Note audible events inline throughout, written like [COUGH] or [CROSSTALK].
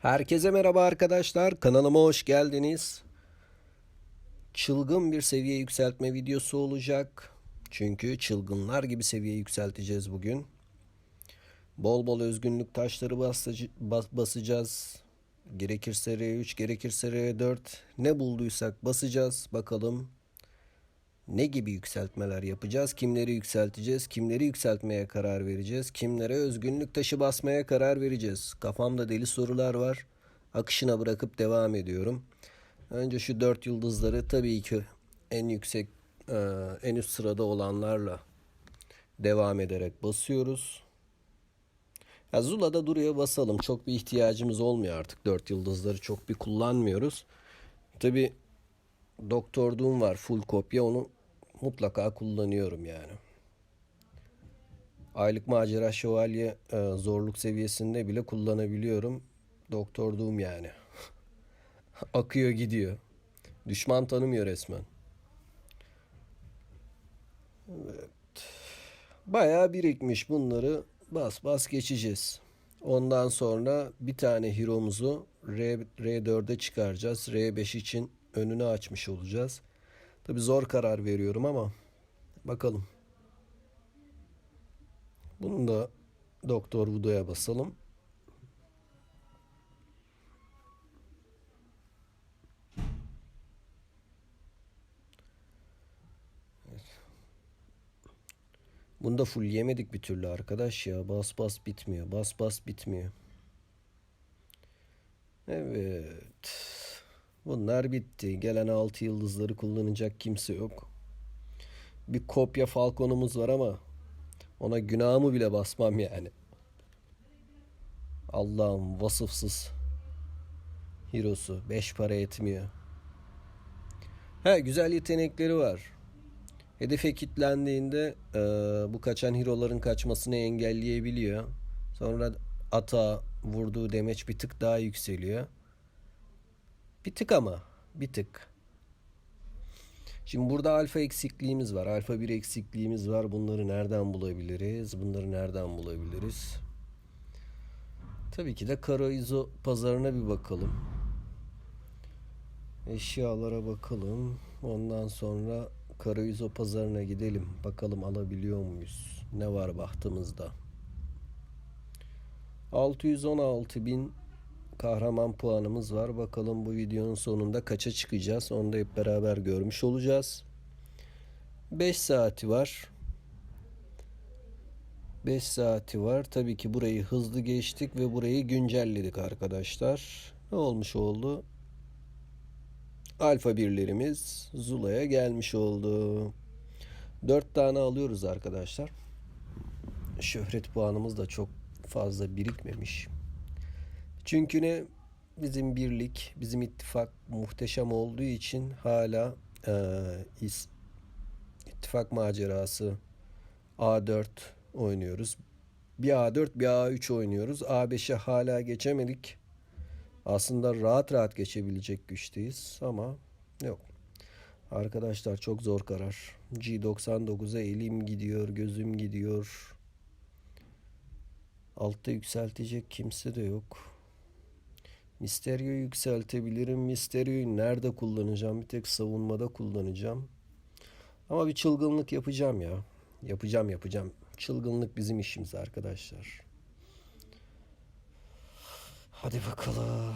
Herkese merhaba arkadaşlar. Kanalıma hoş geldiniz. Çılgın bir seviye yükseltme videosu olacak. Çünkü çılgınlar gibi seviye yükselteceğiz bugün. Bol bol özgünlük taşları basacağız. Gerekirse R3, gerekirse R4 ne bulduysak basacağız. Bakalım ne gibi yükseltmeler yapacağız? Kimleri yükselteceğiz? Kimleri yükseltmeye karar vereceğiz? Kimlere özgünlük taşı basmaya karar vereceğiz? Kafamda deli sorular var. Akışına bırakıp devam ediyorum. Önce şu dört yıldızları tabii ki en yüksek, e, en üst sırada olanlarla devam ederek basıyoruz. Ya Zula'da duruyor basalım. Çok bir ihtiyacımız olmuyor artık. Dört yıldızları çok bir kullanmıyoruz. Tabii Doktor Doom var full kopya onu mutlaka kullanıyorum yani. Aylık macera şövalye e, zorluk seviyesinde bile kullanabiliyorum. Doktor Doom yani. [LAUGHS] Akıyor gidiyor. Düşman tanımıyor resmen. Evet. Bayağı birikmiş bunları bas bas geçeceğiz. Ondan sonra bir tane hero'muzu R, R4'e çıkaracağız. R5 için önünü açmış olacağız. Tabi zor karar veriyorum ama bakalım. Bunu da Doktor Vudo'ya basalım. Bunu da full yemedik bir türlü arkadaş ya. Bas bas bitmiyor. Bas bas bitmiyor. Evet. Bunlar bitti. Gelen altı yıldızları kullanacak kimse yok. Bir kopya Falcon'umuz var ama ona günahımı bile basmam yani. Allah'ım vasıfsız Hirosu. Beş para etmiyor. He güzel yetenekleri var. Hedefe kilitlendiğinde e, bu kaçan hero'ların kaçmasını engelleyebiliyor. Sonra ata vurduğu demeç bir tık daha yükseliyor. Bir tık ama. Bir tık. Şimdi burada alfa eksikliğimiz var. Alfa 1 eksikliğimiz var. Bunları nereden bulabiliriz? Bunları nereden bulabiliriz? Tabii ki de Kara İzo pazarına bir bakalım. Eşyalara bakalım. Ondan sonra Kara İzo pazarına gidelim. Bakalım alabiliyor muyuz? Ne var bahtımızda? 616 bin kahraman puanımız var. Bakalım bu videonun sonunda kaça çıkacağız. Onu da hep beraber görmüş olacağız. 5 saati var. 5 saati var. Tabii ki burayı hızlı geçtik ve burayı güncelledik arkadaşlar. Ne olmuş oldu? Alfa birlerimiz Zula'ya gelmiş oldu. 4 tane alıyoruz arkadaşlar. Şöhret puanımız da çok fazla birikmemiş. Çünkü ne bizim birlik, bizim ittifak muhteşem olduğu için hala e, is, ittifak macerası A4 oynuyoruz. Bir A4 bir A3 oynuyoruz. A5'e hala geçemedik. Aslında rahat rahat geçebilecek güçteyiz ama yok. Arkadaşlar çok zor karar. G99'a elim gidiyor, gözüm gidiyor. Altta yükseltecek kimse de yok. Misterio'yu yükseltebilirim. Misterio'yu nerede kullanacağım? Bir tek savunmada kullanacağım. Ama bir çılgınlık yapacağım ya. Yapacağım yapacağım. Çılgınlık bizim işimiz arkadaşlar. Hadi bakalım.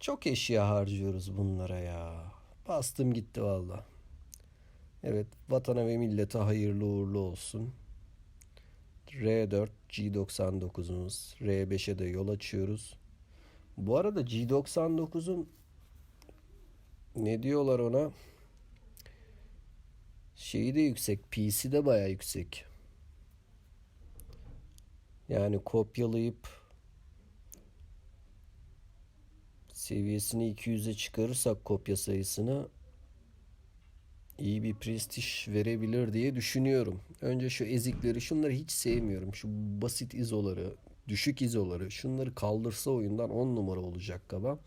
Çok eşya harcıyoruz bunlara ya. Bastım gitti valla. Evet vatana ve millete hayırlı uğurlu olsun. R4 G99'umuz. R5'e de yol açıyoruz. Bu arada G99'un ne diyorlar ona? Şeyi de yüksek. PC de baya yüksek. Yani kopyalayıp seviyesini 200'e çıkarırsak kopya sayısını iyi bir prestij verebilir diye düşünüyorum. Önce şu ezikleri şunları hiç sevmiyorum. Şu basit izoları, düşük izoları şunları kaldırsa oyundan 10 numara olacak kaba.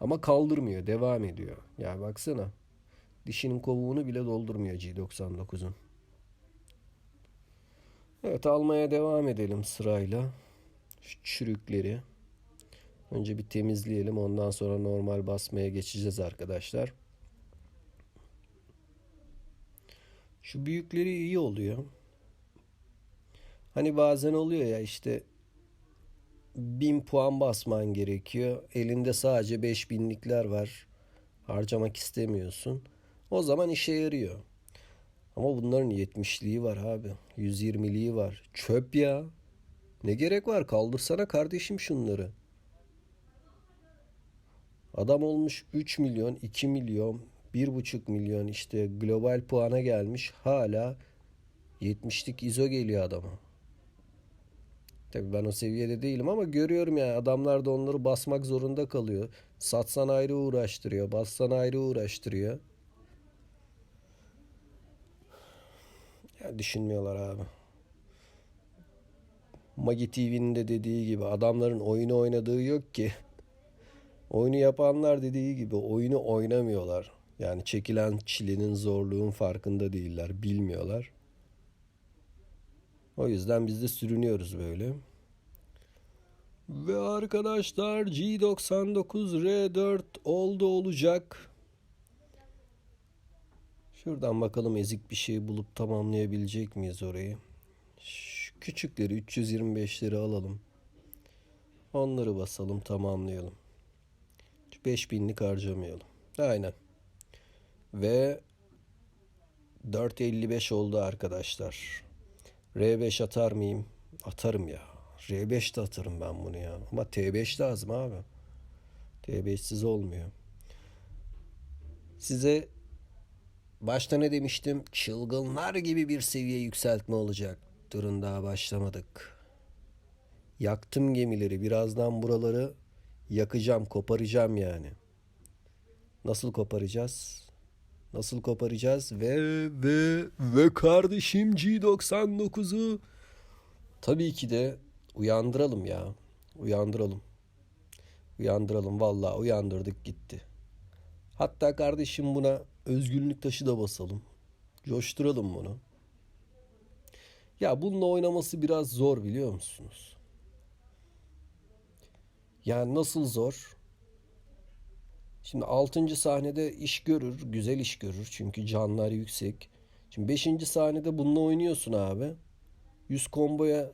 Ama kaldırmıyor, devam ediyor. Ya baksana. Dişinin kovuğunu bile doldurmuyor G99'un. Evet almaya devam edelim sırayla. Şu çürükleri önce bir temizleyelim. Ondan sonra normal basmaya geçeceğiz arkadaşlar. Şu büyükleri iyi oluyor. Hani bazen oluyor ya işte 1000 puan basman gerekiyor. Elinde sadece 5000'likler var. Harcamak istemiyorsun. O zaman işe yarıyor. Ama bunların 70'liği var abi. 120'liği var. Çöp ya. Ne gerek var? Kaldırsana kardeşim şunları. Adam olmuş 3 milyon, 2 milyon, 1,5 milyon işte global puana gelmiş. Hala 70'lik izo geliyor adama. Tabii ben o seviyede değilim ama görüyorum ya adamlar da onları basmak zorunda kalıyor. Satsan ayrı uğraştırıyor, bassan ayrı uğraştırıyor. Ya düşünmüyorlar abi. Magi TV'nin de dediği gibi adamların oyunu oynadığı yok ki. Oyunu yapanlar dediği gibi oyunu oynamıyorlar. Yani çekilen çilenin zorluğun farkında değiller, bilmiyorlar. O yüzden biz de sürünüyoruz böyle. Ve arkadaşlar G99R4 oldu olacak. Şuradan bakalım ezik bir şey bulup tamamlayabilecek miyiz orayı? Şu küçükleri 325'leri alalım. Onları basalım tamamlayalım. 5000'lik harcamayalım. Aynen. Ve 4.55 oldu arkadaşlar. R5 atar mıyım? Atarım ya. R5 de atarım ben bunu ya. Ama T5 lazım abi. T5'siz olmuyor. Size başta ne demiştim? Çılgınlar gibi bir seviye yükseltme olacak. Durun daha başlamadık. Yaktım gemileri. Birazdan buraları yakacağım, koparacağım yani. Nasıl koparacağız? Nasıl koparacağız? Ve ve ve kardeşim G99'u tabii ki de uyandıralım ya. Uyandıralım. Uyandıralım vallahi uyandırdık gitti. Hatta kardeşim buna özgürlük taşı da basalım. Coşturalım bunu. Ya bununla oynaması biraz zor biliyor musunuz? Yani nasıl zor? Şimdi 6. sahnede iş görür, güzel iş görür çünkü canlar yüksek. Şimdi 5. sahnede bununla oynuyorsun abi. 100 komboya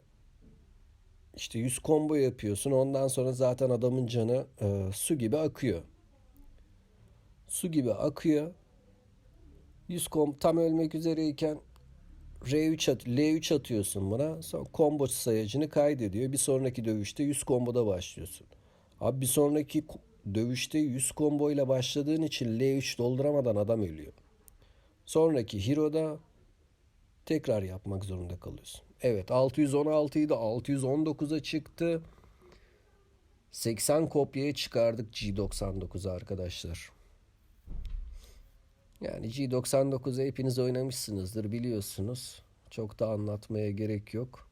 işte 100 combo yapıyorsun. Ondan sonra zaten adamın canı e, su gibi akıyor. Su gibi akıyor. 100 kom tam ölmek üzereyken R3 at L3 atıyorsun buna. Sonra combo sayacını kaydediyor. Bir sonraki dövüşte 100 komboda başlıyorsun. Abi bir sonraki dövüşte 100 combo ile başladığın için L3 dolduramadan adam ölüyor. Sonraki Hero'da tekrar yapmak zorunda kalıyorsun. Evet 616'yı da 619'a çıktı. 80 kopyaya çıkardık G99'u arkadaşlar. Yani G99'u hepiniz oynamışsınızdır biliyorsunuz. Çok da anlatmaya gerek yok.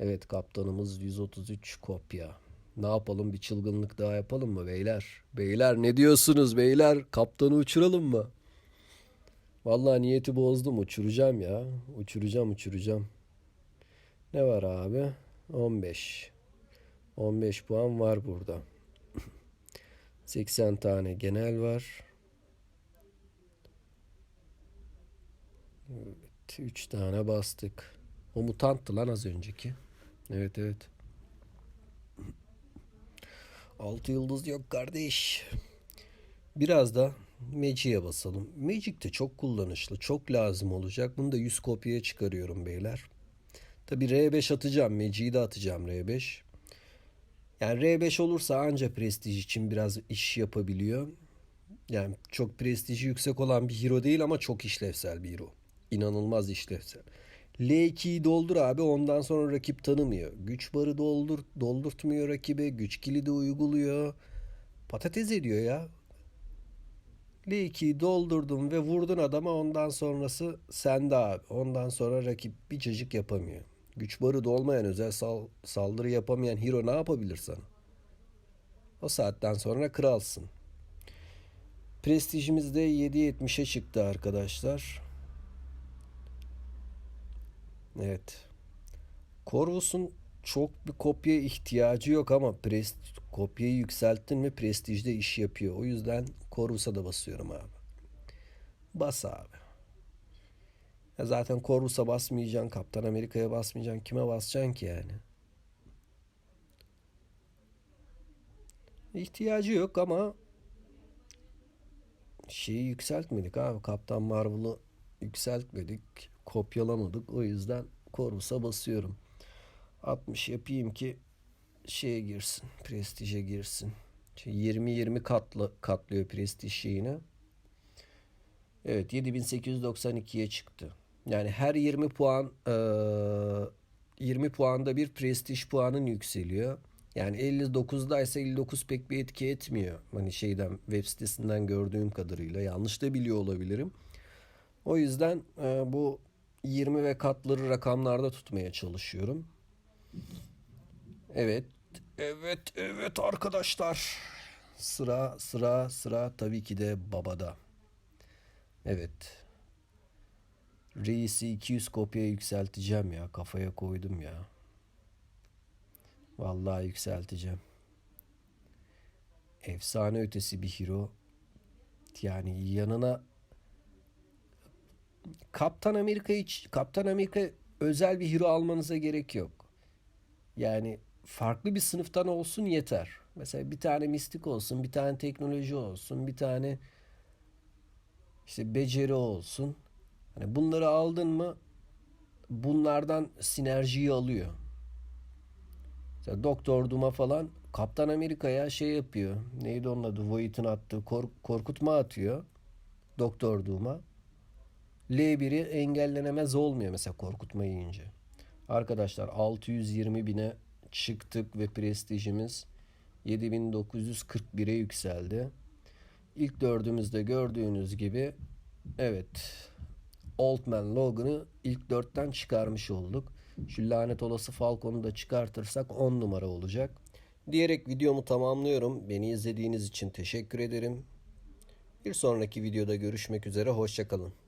Evet kaptanımız 133 kopya. Ne yapalım bir çılgınlık daha yapalım mı beyler? Beyler ne diyorsunuz beyler? Kaptanı uçuralım mı? Vallahi niyeti bozdum uçuracağım ya. Uçuracağım uçuracağım. Ne var abi? 15. 15 puan var burada. [LAUGHS] 80 tane genel var. Evet, 3 tane bastık. O mutanttı lan az önceki. Evet evet. 6 yıldız yok kardeş. Biraz da Magic'e basalım. Magic de çok kullanışlı, çok lazım olacak. Bunu da 100 kopyaya çıkarıyorum beyler. Tabi R5 atacağım. Magic'i de atacağım R5. Yani R5 olursa anca prestij için biraz iş yapabiliyor. Yani çok prestiji yüksek olan bir hero değil ama çok işlevsel bir hero. İnanılmaz işlevsel. L2'yi doldur abi ondan sonra rakip tanımıyor. Güç barı doldur, doldurtmuyor rakibe. Güç kilidi uyguluyor. Patates ediyor ya. L2'yi doldurdun ve vurdun adama ondan sonrası sende abi. Ondan sonra rakip bir cacık yapamıyor. Güç barı dolmayan özel sal saldırı yapamayan hero ne yapabilir sana? O saatten sonra kralsın. Prestijimiz de 7.70'e çıktı arkadaşlar. Evet. Corvus'un çok bir kopya ihtiyacı yok ama prest kopyayı yükselttin mi prestijde iş yapıyor. O yüzden Corvus'a da basıyorum abi. Bas abi. Ya zaten Corvus'a basmayacaksın, Kaptan Amerika'ya basmayacaksın. Kime basacaksın ki yani? İhtiyacı yok ama şeyi yükseltmedik abi. Kaptan Marvel'ı yükseltmedik. Kopyalamadık. O yüzden Corvus'a basıyorum. 60 yapayım ki şeye girsin. Prestij'e girsin. 20-20 katla, katlıyor prestij şeyine. Evet 7892'ye çıktı. Yani her 20 puan eee 20 puanda bir prestij puanın yükseliyor. Yani 59'daysa 59 pek bir etki etmiyor. Hani şeyden web sitesinden gördüğüm kadarıyla yanlış da biliyor olabilirim. O yüzden e, bu 20 ve katları rakamlarda tutmaya çalışıyorum. Evet. Evet, evet arkadaşlar. Sıra sıra sıra tabii ki de babada. Evet. Reis'i 200 kopya yükselteceğim ya. Kafaya koydum ya. Vallahi yükselteceğim. Efsane ötesi bir hero. Yani yanına Kaptan Amerika hiç Kaptan Amerika özel bir hero almanıza gerek yok. Yani farklı bir sınıftan olsun yeter. Mesela bir tane mistik olsun, bir tane teknoloji olsun, bir tane işte beceri olsun. Hani bunları aldın mı bunlardan sinerjiyi alıyor. Mesela Doktor Doom'a falan Kaptan Amerika'ya şey yapıyor. Neydi onun adı? Voight'ın attığı kork- korkutma atıyor. Doktor Doom'a. L1'i engellenemez olmuyor mesela korkutma yiyince. Arkadaşlar 620 bine çıktık ve prestijimiz 7941'e yükseldi. İlk dördümüzde gördüğünüz gibi evet Old Man Logan'ı ilk dörtten çıkarmış olduk. Şu lanet olası Falcon'u da çıkartırsak 10 numara olacak. Diyerek videomu tamamlıyorum. Beni izlediğiniz için teşekkür ederim. Bir sonraki videoda görüşmek üzere. Hoşçakalın.